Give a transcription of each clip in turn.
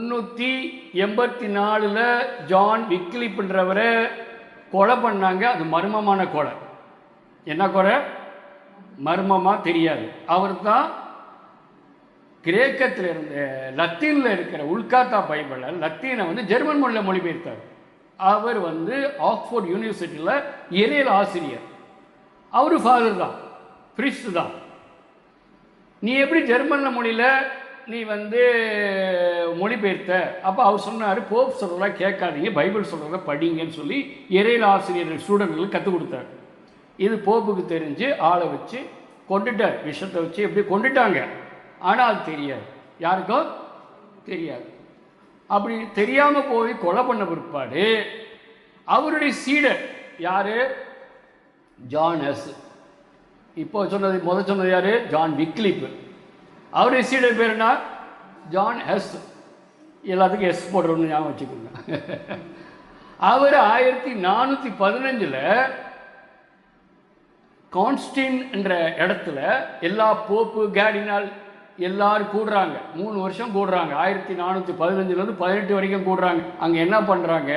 முந்நூற்றி எண்பத்தி நாலில் ஜான் விக்லிப்புன்றவரை கொலை பண்ணாங்க. அது மர்மமான கொலை. என்ன கொலை? மர்மமாக தெரியாது. அவர் தான் கிரேக்கத்தில் இருந்த லத்தீனில் இருக்கிற உல்காத்தா பைபிளை லத்தீனை வந்து ஜெர்மன் மொழியில் மொழிபெயர்த்தார். அவர் வந்து ஆக்ஸ்போர்ட் யூனிவர்சிட்டியில் இறையல் ஆசிரியர். அவர் ஃபாதர் தான் பிரிஸ்ட் தான். நீ எப்படி ஜெர்மன் மொழியில் நீ வந்து மொழிபெயர்த்த. அப்போ அவர் சொன்னார் போப் சொல்கிறதா கேட்காதீங்க பைபிள் சொல்கிறத படிங்கன்னு சொல்லி இறையில் ஆசிரியர் ஸ்டூடெண்ட்களுக்கு கற்றுக் கொடுத்தார். இது போப்புக்கு தெரிஞ்சு ஆளை வச்சு கொண்டுட்டார். விஷத்தை வச்சு எப்படி கொண்டுட்டாங்க? ஆனால் அது தெரியாது. யாருக்கும் தெரியாது. அப்படி தெரியாமல் போய் கொலை பண்ண பிற்பாடு அவருடைய சீடர் யார்? John S. இப்போ சொன்னது முத சொன்னது யார்? John Wycliffe. அவர் சீடர் பேர் என்ன? John S. எல்லாத்துக்கும் எஸ் போடுறோம்னு ஞாபகம் வச்சுக்கோங்க. அவர் ஆயிரத்தி நானூற்றி பதினஞ்சில் கான்ஸ்டின் என்ற இடத்துல எல்லா போப்பு கேடினால் எல்லாரும் கூடுறாங்க. மூணு வருஷம் கூடுறாங்க. ஆயிரத்தி நானூற்றி பதினஞ்சுலேருந்து பதினெட்டு வரைக்கும் கூடுறாங்க. அங்கே என்ன பண்ணுறாங்க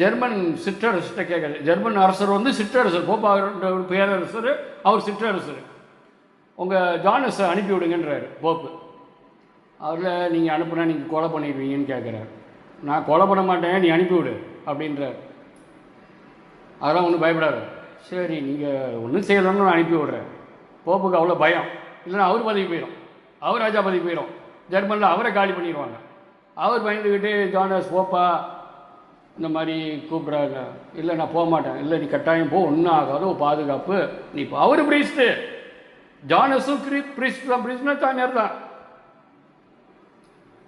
ஜெர்மன் சிற்றரசர்கிட்ட கேட்குறது ஜெர்மன் அரசர் வந்து சிற்றரசர் போப்பா பேரரசர் அவர் சிற்றரசர். உங்கள் ஜானஸை அனுப்பி விடுங்கன்றார் போப்பு அவரில் நீங்கள் அனுப்புனா நீங்கள் கொலை பண்ணிடுவீங்கன்னு கேட்குறாரு நான் கொலை பண்ண மாட்டேன் நீ அனுப்பிவிடு அப்படின்றார். அதெல்லாம் ஒன்றும் பயப்படாது. சரி நீங்கள் ஒன்றும் செய்யலன்னு நான் அனுப்பி விடுறேன். போப்புக்கு அவ்வளோ பயம். இல்லைன்னா அவர் பதவி போயிடும் அவர் ராஜா பதவி போயிடும் ஜெர்மனில் அவரை காலி பண்ணிடுவாங்க. அவர் பயந்துக்கிட்டு ஜானஸ் போப்பா இந்த மாதிரி கூப்பிட்றாங்க. இல்லை நான் போக மாட்டேன். இல்லை நீ கட்டாயம் போ ஒன்றும் ஆகாது ஒரு பாதுகாப்பு. நீ இப்போ அவர் பிரீஸ்து ஜானஸும் கிரி பிரீஸ்ட் தான் தான்.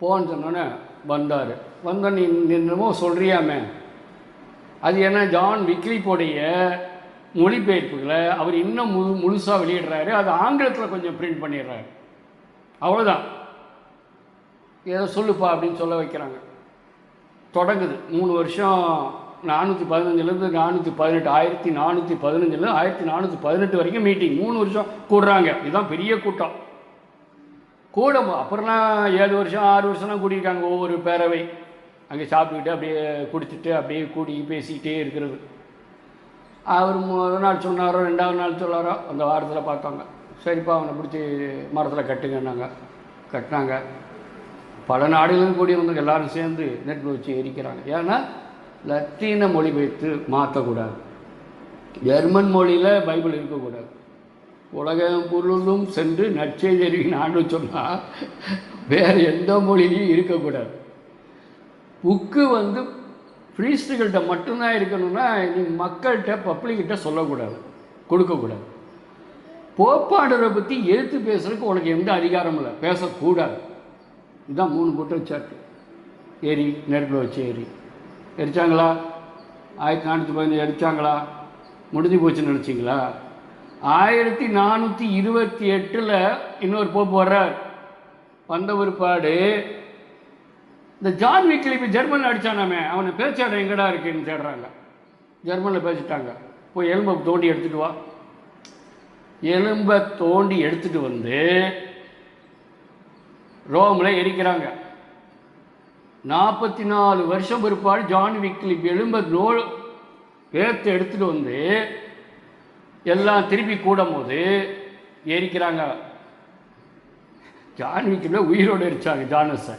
போன்னு சொன்னோன்னே வந்தார். வந்த நீ நீ என்னமோ சொல்கிறியாமே அது என்ன ஜான் விக்லிப்போடைய மொழிபெயர்ப்புகளை அவர் இன்னும் முழு முழுசாக வெளியிடுறாரு. அது ஆங்கிலத்தில் கொஞ்சம் பிரிண்ட் பண்ணிடுறாரு. அவ்வளோதான் ஏதோ சொல்லுப்பா அப்படின்னு சொல்ல வைக்கிறாங்க. தொடங்குது. மூணு வருஷம் நானூற்றி பதினஞ்சுலேருந்து நானூற்றி பதினெட்டு ஆயிரத்தி நானூற்றி பதினஞ்சுலேருந்து ஆயிரத்தி நானூற்றி பதினெட்டு வரைக்கும் மீட்டிங் மூணு வருஷம் கூடுறாங்க. இதுதான் பெரிய கூட்டம். கூட அப்புறம்லாம் ஏழு வருஷம் ஆறு வருஷம்லாம் கூட்டியிருக்காங்க ஒவ்வொரு பேரவை. அங்கே சாப்பிட்டுக்கிட்டு அப்படியே குடிச்சிட்டு அப்படியே கூடி பேசிக்கிட்டே இருக்கிறது. அவர் முதல் நாள் சொன்னாரோ ரெண்டாவது நாள் சொன்னாரோ அந்த வாரத்தில் பார்த்தாங்க. சரிப்பா அவனை பிடிச்சி மரத்தில் கட்டுங்கன்னாங்க. கட்டினாங்க. பல நாடுகளும் கூடி வந்து எல்லாரும் சேர்ந்து நெட்டில் வச்சு எரிக்கிறாங்க. ஏன்னா லத்தீன மொழி வைத்து மாற்றக்கூடாது. ஜெர்மன் மொழியில் பைபிள் இருக்கக்கூடாது. உலகம் பொருளும் சென்று நற்செய்தறிவின் ஆண்டு சொன்னால் வேறு எந்த மொழியிலையும் இருக்கக்கூடாது. புக்கு வந்து ப்ரீஸ்டுகள்கிட்ட மட்டும்தான் இருக்கணும்னா நீ மக்கள்கிட்ட பப்ளிக்கிட்ட சொல்லக்கூடாது. கொடுக்கக்கூடாது. போப்பாடரை பற்றி எழுத்து பேசுறதுக்கு உனக்கு எந்த அதிகாரமும் இல்லை. பேசக்கூடாது. இதுதான் மூணு குற்றச்சாட்டு. ஏரி நெருப்பில் வச்சு ஏரி. எரிச்சாங்களா? ஆயிரத்தி நானூற்றி பதினஞ்சு எரிச்சாங்களா? முடிஞ்சு போச்சுன்னு நினச்சிங்களா? ஆயிரத்தி நானூற்றி இருபத்தி எட்டில் இன்னொரு போப்பு வர்றார். வந்த பிற்பாடு இந்த ஜான் விக்லிப் ஜெர்மனில் அடித்தானாமே அவனை பேச்சாட எங்கடா இருக்குன்னு தேடுறாங்க. ஜெர்மனில் பேசிட்டாங்க. போய் எலும்பை தோண்டி எடுத்துட்டு வா. எலும்பை தோண்டி எடுத்துட்டு வந்து ரோமில் எரிக்கிறாங்க. நாற்பத்தி நாலு வருஷம் பிற்பாடு ஜான் விக்லிப் எலும்பை நூல் பேர்த்து எடுத்துட்டு வந்து எல்லாம் திருப்பி கூடும் போது எரிக்கிறாங்க ஜான் விக்லிப் உயிரோடு எரிச்சாங்க ஜானஸை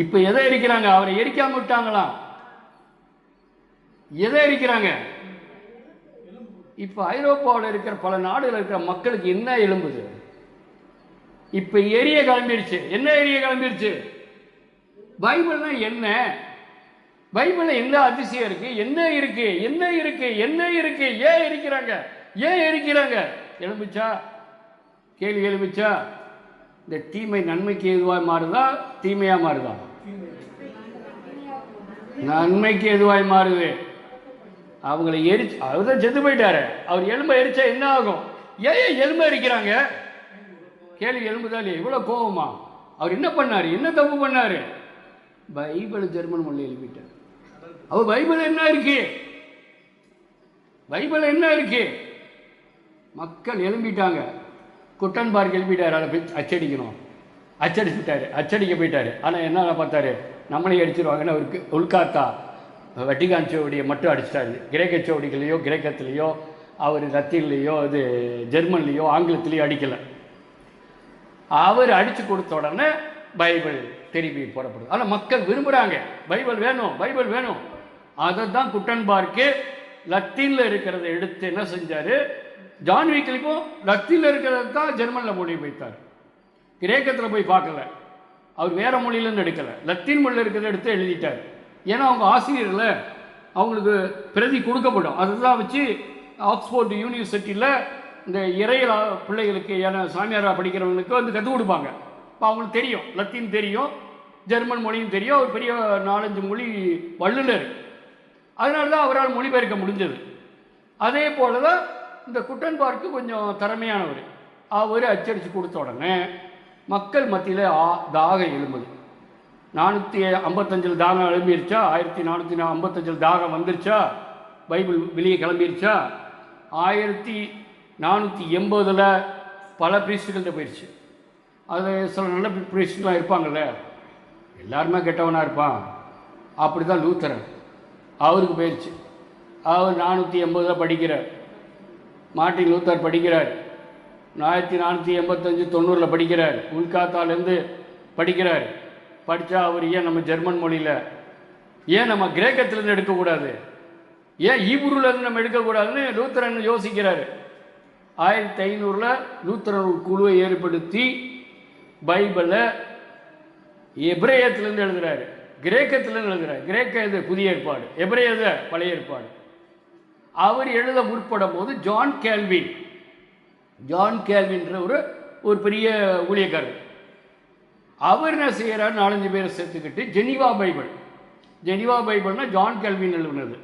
இப்போ எதை எரிக்கிறாங்க? அவரை எரிக்காம விட்டாங்களாம் எதை எரிக்கிறாங்க? இப்போ ஐரோப்பாவில் இருக்கிற பல நாடுகளில் இருக்கிற மக்களுக்கு என்ன எலும்புது? இப்போ எரிய கிளம்பிருச்சு. என்ன எரிய கிளம்பிருச்சு? பைபிள்னா என்ன? பைபிளில் என்ன அதிசயம் இருக்கு? என்ன இருக்கு? என்ன இருக்கு? என்ன இருக்கு? ஏன் எரிக்கிறாங்க ஏன் எரிக்கிறாங்க எலும்பிச்சா கேள்வி எலும்பிச்சா இந்த தீமை நன்மைக்கு எதுவாய் மாறுதா? தீமையாக மாறுதா? நன்மைக்கு எதுவாய் மாறுது. அவங்கள எரிச்சு அவர் தான் செத்து போயிட்டாரு. அவர் எலும்பை எரிச்சா என்ன ஆகும்? ஏன் எலும்பை எரிக்கிறாங்க? கேள்வி எலும்புதான் இல்லையா? இவ்வளோ கோவமா? அவர் என்ன பண்ணார்? என்ன தப்பு பண்ணாரு? பைபிள் ஜெர்மன் மொழி எழுப்பிட்டார். அவர் பைபிள் என்ன இருக்கு? பைபிள் என்ன இருக்கு? மக்கள் எழும்பிட்டாங்க. குட்டன் பார்க் எழுப்பிட்டார் அதை அச்சடிக்கணும். அச்சடிச்சுட்டார் அச்சடிக்க போயிட்டார். ஆனால் என்ன பார்த்தாரு நம்மளே அடிச்சிருவாங்கன்னு அவருக்கு உல்காத்தா. வட்டிகான் சோடியை மட்டும் அடிச்சிட்டாரு. கிரேக்க சோடிகளையோ கிரேக்கத்திலேயோ அவர் லத்தீன்லேயோ இது ஜெர்மன்லேயோ ஆங்கிலத்திலேயோ அடிக்கலை. அவர் அடித்து கொடுத்த உடனே பைபிள் திரும்பி போடப்படுது. ஆனால் மக்கள் விரும்புகிறாங்க பைபிள் வேணும் பைபிள் வேணும். அதை தான் குட்டன்பார்க்கு லத்தீனில் இருக்கிறத எடுத்து என்ன செஞ்சார்? ஜான் வீக்லிக்கும் லத்தீனில் இருக்கிறத தான் ஜெர்மனில் மொழி வைத்தார். கிரேக்கத்தில் போய் பார்க்கல. அவர் வேறு மொழியிலேருந்து எடுக்கலை. லத்தீன் மொழியில் இருக்கிறத எடுத்து எழுதிட்டார். ஏன்னா அவங்க ஆசிரியரில் அவங்களுக்கு பிரதி கொடுக்கப்படும். அதுதான் வச்சு ஆக்ஸ்போர்ட் யூனிவர்சிட்டியில் இந்த இறையில பிள்ளைகளுக்கு ஏன்னா சாமியாரா படிக்கிறவங்களுக்கு வந்து கற்றுக் கொடுப்பாங்க. இப்போ அவங்களுக்கு தெரியும். லத்தீன் தெரியும். ஜெர்மன் மொழியும் தெரியும். அவர் பெரிய நாலஞ்சு மொழி வல்லுனர் அதனால தான் அவரால் மொழிபெயர்க்க முடிஞ்சது. அதே போல தான் இந்த குட்டன்பார்க்கு கொஞ்சம் திறமையானவர். அவர் அச்சடித்து கொடுத்த உடனே மக்கள் மத்தியில் ஆ தாகம் எழும்புது. நானூற்றி ஐம்பத்தஞ்சில் தாகம் எழும்பிருச்சா? ஆயிரத்தி நானூற்றி ஐம்பத்தஞ்சில் தாகம் வந்துருச்சா? பைபிள் வெளியே கிளம்பிருச்சா? ஆயிரத்தி நானூற்றி எண்பதில் பல பிரீஸ்டுகள்கிட்ட போயிடுச்சு அது சில நல்ல பிரீஸ்டுலாம் இருப்பாங்கள்ல எல்லாருமே கெட்டவனாக இருப்பான். அப்படி தான் லூத்தரன். அவருக்கு போயிடுச்சு அவர் நானூற்றி எண்பதில் படிக்கிறார். மார்ட்டின் லூத்தர் படிக்கிறார். ஆயிரத்தி நானூற்றி எண்பத்தஞ்சு தொண்ணூறில் படிக்கிறார். உல்காத்தாலேருந்து படிக்கிறார். படித்தா அவர் ஏன் நம்ம ஜெர்மன் மொழியில்? ஏன் நம்ம கிரேக்கத்திலேருந்து எடுக்கக்கூடாது? ஏன் ஈபுருலேருந்து நம்ம எடுக்கக்கூடாதுன்னு லூத்தரன் யோசிக்கிறார். ஆயிரத்தி ஐநூறில் லூத்தரன் ஒரு குழுவை ஏற்படுத்தி பைபிளை எப்ரேயத்திலேருந்து எழுதுறாரு. கிரேக்கத்திலேருந்து எழுதுறாரு. கிரேக்க இது புதிய ஏற்பாடு. எப்ரேயத பழைய ஏற்பாடு. அவர் எழுத முற்படும் போது ஜான் கேல்வின். ஜான் கேல்வின்ற ஒரு ஒரு பெரிய ஊழியக்காரர். அவர் என்ன செய்கிறார் நாலஞ்சு பேரை சேர்த்துக்கிட்டு ஜெனிவா பைபிள். ஜெனிவா பைபிள்னா ஜான் கேல்வின் எழுதுனது.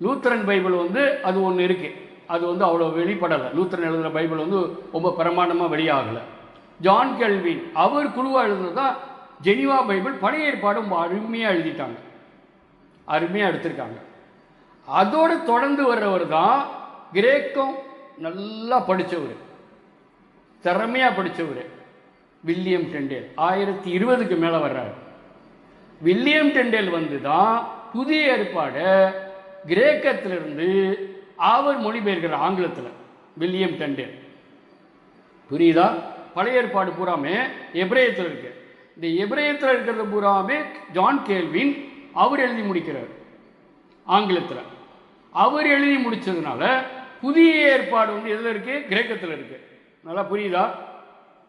லூத்தரன் பைபிள் வந்து அது ஒன்று இருக்குது அது வந்து அவ்வளோ வெளிப்படலை. லூத்தரன் எழுதுகிற பைபிள் வந்து ரொம்ப பிரமாண்டமாக வெளியாகலை. John kelvin. அவர் குழுவாக எழுதுனது தான் ஜெனிவா பைபிள் பழைய ஏற்பாடும் அருமையாக எழுதிட்டாங்க. அருமையாக எடுத்திருக்காங்க. அதோடு தொடர்ந்து வர்றவர் தான் கிரேக்கம் நல்லா படித்தவர் திறமையாக படித்தவர் வில்லியம் டெண்டேல். ஆயிரத்தி இருபதுக்கு மேலே வர்றாரு. வில்லியம் டெண்டேல் வந்து தான் புதிய ஏற்பாடை கிரேக்கத்திலிருந்து அவர் மொழிபெயர்க்கிறார் ஆங்கிலத்தில் வில்லியம் டெண்டேல். புரியுதா? பழைய ஏற்பாடு பூராமே எப்ரேயத்தில் இருக்கு. இந்த எபிரேயத்தில் இருக்கிறது பூராவே ஜான் கேள்வின் அவர் எழுதி முடிக்கிறார். ஆங்கிலத்தில். அவர் எழுதி முடித்ததுனால புதிய ஏற்பாடு வந்து எதில் இருக்குது கிரேக்கத்தில் இருக்குது நல்லா புரியுதா?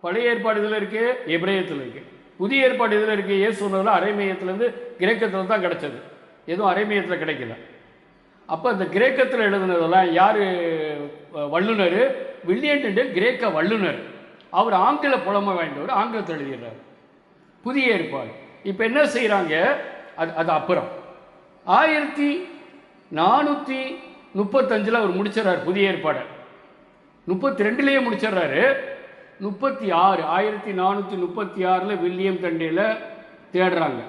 பழைய ஏற்பாடு இதில் இருக்குது எபிரேயத்தில் இருக்குது புதிய ஏற்பாடு இதில் இருக்குது ஏசு சொன்னதில் அரைமேயத்துலேருந்து கிரேக்கத்தில் தான் கிடைச்சது. எதுவும் அரைமேயத்தில் கிடைக்கல. அப்போ இந்த கிரேக்கத்தில் எழுதுனதெல்லாம் யார் வல்லுனர் வில்லியன் கிரேக்க வல்லுனர் அவர் ஆங்கில புலமை வாய்ந்தவர் ஆங்கிலத்தில் எழுதிடுறார். புதிய ஏற்பாடு. இப்போ என்ன செய்கிறாங்க அது அது அப்புறம். ஆயிரத்தி நானூற்றி முப்பத்தஞ்சில் அவர் முடிச்சிடறாரு புதிய ஏற்பாடை. முப்பத்தி ரெண்டுலேயே முடிச்சிடுறாரு. முப்பத்தி ஆறு ஆயிரத்தி நானூற்றி முப்பத்தி ஆறில் வில்லியம் தண்டையில் தேடுறாங்க.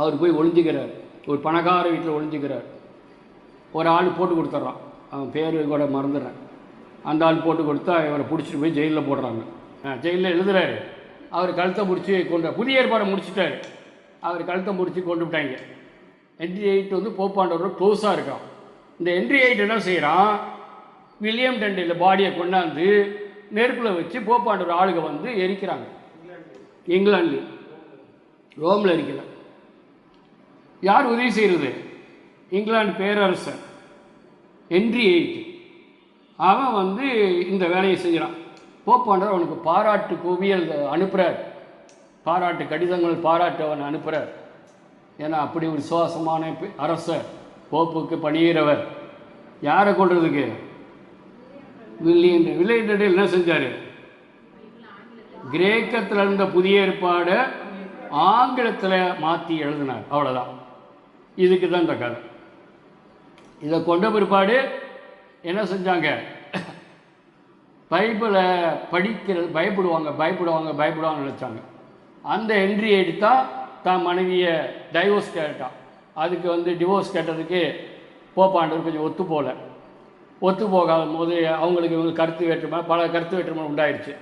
அவர் போய் ஒளிஞ்சுக்கிறார். ஒரு பணக்கார வீட்டில் ஒளிஞ்சுக்கிறார். ஒரு ஆள் போட்டு கொடுத்துட்றான். அவன் பேர் கூட மறந்துடுறேன். அந்த ஆள் போட்டு கொடுத்தா இவரை பிடிச்சிட்டு போய் ஜெயிலில் போடுறாங்க. ஜெயிலில் எழுதுறாரு. அவர் கழுத்தை முடித்து கொண்டு புதிய ஏற்பாடு முடிச்சுட்டார். அவர் கழுத்தை முடித்து கொண்டு விட்டாங்க. என்ட்ரி எயிட் வந்து போப்பாண்டவர் க்ளோஸாக இருக்கான். இந்த என்ட்ரி எயிட் என்ன செய்கிறான் வில்லியம் டெண்டில் பாடியை கொண்டாந்து நெருப்பில் வச்சு போப்பாண்டவர் ஆளுக வந்து எரிக்கிறாங்க. இங்கிலாந்து ரோமில் எரிக்கல. யார் உதவி செய்கிறது இங்கிலாந்து பேரரசர். என்ட்ரி எயிட் அவன் வந்து இந்த வேலையை செய்கிறான் போப்பாண்டவர் அவனுக்கு பாராட்டு குவியல் அனுப்புகிறார் பாராட்டு கடிதங்கள் பாராட்டு அவன் அனுப்புகிறார் ஏன்னா அப்படி ஒரு விசுவாசமான அரசர் போப்புக்கு பணியிறவர். யாரை கொள்றதுக்கு வில்லியன் வில்லியன் என்ன செஞ்சார்? கிரேக்கத்தில் இருந்த புதிய ஏற்பாடை ஆங்கிலத்தில் மாற்றி எழுதினார். அவ்வளோதான் இதுக்கு தான் இந்த கதை. இதை கொண்ட பிற்பாடு என்ன செஞ்சாங்க? பைபிளை படிக்கிறது பயப்படுவாங்க பயப்படுவாங்க பயப்படுவாங்கன்னு நினச்சாங்க. அந்த என்ட்ரி எடுத்தால் தான் மனைவியை டைவோர்ஸ் கேட்டான் அதுக்கு வந்து டிவோர்ஸ் கேட்டதுக்கு போப்பாண்டவர் கொஞ்சம் ஒத்து போகல. ஒத்து போகாத போது அவங்களுக்கு இவங்க கருத்து வேற்றுமை பல கருத்து வேற்றுமை உண்டாயிருச்சு.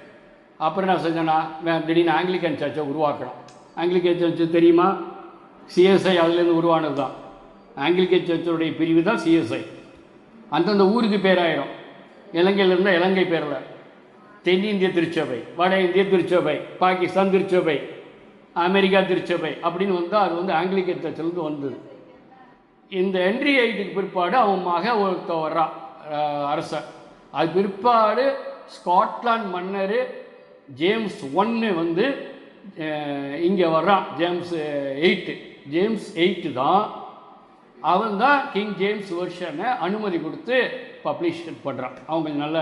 அப்புறம் என்ன செஞ்சேன்னா திடீர்னு ஆங்கிலிக்கன் சர்ச்சை உருவாக்கணும் ஆங்கிலிக்கன் சர்ச்சு தெரியுமா? சிஎஸ்ஐ அதுலேருந்து உருவானது தான் ஆங்கிலிக்கன் சர்ச்சுடைய பிரிவு தான் சிஎஸ்ஐ அந்தந்த ஊருக்கு பேராயிரும். இலங்கையில் இருந்தால் இலங்கை பேரில். தென்னிந்திய திருச்சபை வட இந்திய திருச்சபை பாகிஸ்தான் திருச்சபை அமெரிக்கா திருச்சபை அப்படின்னு வந்தால் அது வந்து ஆங்கிலிக்கன் சர்ச்சிலேருந்து வந்தது. இந்த என்ட்ரி ஐட்டுக்கு பிற்பாடு அவன் மக ஒருத்த வர்றான் அஹ், அரசன் அது பிற்பாடு ஸ்காட்லாந்து மன்னர் ஜேம்ஸ் ஒன்று வந்து இங்கே வர்றான். James eight. ஜேம்ஸ் எயிட்டு தான் அவன் தான் கிங் ஜேம்ஸ் வெர்ஷனை அனுமதி கொடுத்து பப்ளிஷ் பண்ணுறான் அவன் கொஞ்சம் நல்ல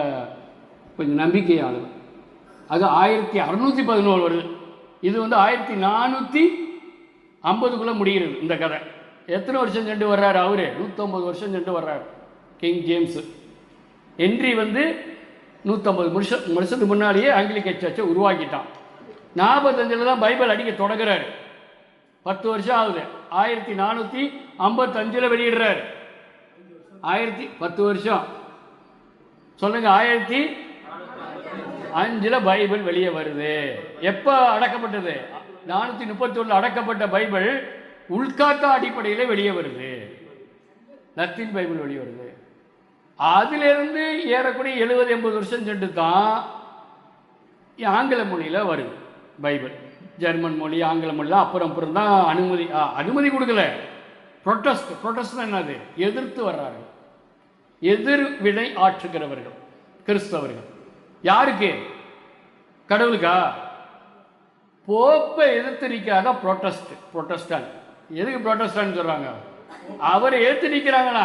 கொஞ்சம் நம்பிக்கையாளர் அது ஆயிரத்தி அறநூற்றி பதினோரு வருது. இது வந்து ஆயிரத்தி நானூற்றி ஐம்பதுக்குள்ளே முடிகிறது இந்த கதை. எத்தனை வருஷம் சென்று வர்றாரு அவரு? நூற்றம்பது வருஷம் சென்று வர்றாரு கிங் ஜேம்ஸு ஹென்றி வந்து நூற்றம்பது வருஷம் வருஷத்துக்கு முன்னாடியே ஆங்கிலிக்க சர்ச்சை உருவாக்கிட்டான். நாற்பத்தஞ்சில் தான் பைபிள் அடிக்க தொடங்குறாரு. பத்து வருஷம் ஆகுது. ஆயிரத்தி நானூற்றி ஐம்பத்தஞ்சில் வெளியிடுறாரு. ஆயிரத்தி பத்து வருஷம். சொல்லுங்கள் ஆயிரத்தி அஞ்சில் பைபிள் வெளியே வருது. எப்போ அடக்கப்பட்டது? நானூற்றி முப்பத்தி அடக்கப்பட்ட பைபிள் உள்காத்த அடிப்படையில் வெளியே வருது. லத்தீன் பைபிள் வெளியே வருது. அதிலிருந்து ஏறக்குறைய எழுபது எண்பது வருஷம் சென்று தான் ஆங்கில மொழியில் வருது பைபிள். ஜெர்மன் மொழி ஆங்கில மொழிலாம் அப்புறம் அப்புறம் தான் அனுமதி ஆ, அனுமதி கொடுக்கல. ப்ரொட்டஸ்ட் ப்ரொட்டஸ்ட் என்னது? எதிர்த்து வர்றார்கள். எதிர் வினை ஆற்றுகிறவர்கள் கிறிஸ்தவர்கள். யாருக்கு? கடவுளுக்கா? போப்பை எதிர்த்து நிற்காத ப்ரொட்டஸ்ட் ப்ரொட்டஸ்டன் எதுக்கு ப்ரொட்டஸ்டன் சொல்கிறாங்க அவரை எதிர்த்து நிற்கிறாங்களா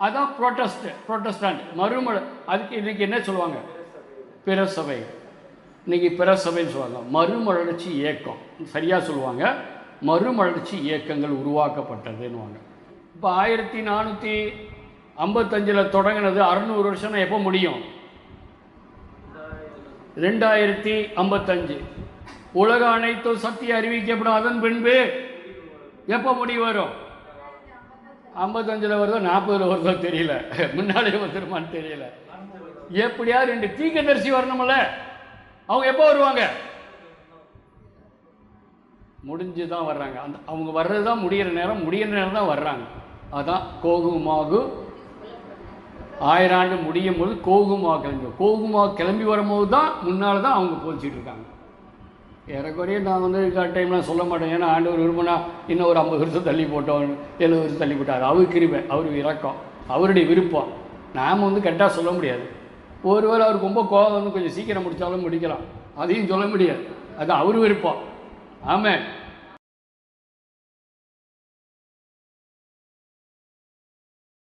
அதான் ப்ரொட்டஸ்ட் ப்ரொட்டஸ்டாண்ட் மறுமொழி அதுக்கு இன்னைக்கு என்ன சொல்லுவாங்க? பிரசபை இன்றைக்கி பிரசபைன்னு சொல்லுவாங்க. மறுமலர்ச்சி இயக்கம். சரியாக சொல்லுவாங்க. மறுமலர்ச்சி இயக்கங்கள் உருவாக்கப்பட்டதுன்னுவாங்க. இப்போ ஆயிரத்தி நானூற்றி ஐம்பத்தஞ்சில் தொடங்கினது அறநூறு வருஷம்னா எப்போ முடியும்? ரெண்டாயிரத்தி ஐம்பத்தஞ்சு. உலக அனைத்தும் சக்தி அறிவிக்கப்படும் அதன் பின்பு எப்போ முடிவு வரும்? ஐம்பத்தஞ்சில் வருதோ நாற்பதில் வருதோ தெரியல. முன்னாலே வந்துருமான்னு தெரியல. எப்படியா ரெண்டு தீக்கதரிசி வரணும்ல. அவங்க எப்போ வருவாங்க? முடிஞ்சு தான் வர்றாங்க. அந்த அவங்க வர்றது தான் முடிகிற நேரம் முடிகிற நேரம் தான் வர்றாங்க. அதான் கோகுமாகு. ஆயிரம் ஆண்டு முடியும் போது கோகுமா கிளம்பி கோகுமா கிளம்பி வரும்போது தான் முன்னால் தான் அவங்க போதிச்சிட்டு இருக்காங்க. ஏறக்குறைய நான் வந்து டைம்லாம் சொல்ல மாட்டேன். ஏன்னா ஆண்டவர் விரும்பினா இன்னும் ஒரு ஐம்பது வருஷம் தள்ளி போட்டோம் எழுபது வருஷம் தள்ளி போட்டார். அவர் கிருபை அவர் இறக்கம் அவருடைய விருப்பம். நாம் வந்து கரெக்டாக சொல்ல முடியாது. ஒருவேளை அவருக்கு ரொம்ப கோபம் வந்து கொஞ்சம் சீக்கிரம் முடித்தாலும் முடிக்கலாம். அதையும் சொல்ல முடியாது. அது அவர் விருப்பம். ஆமாம்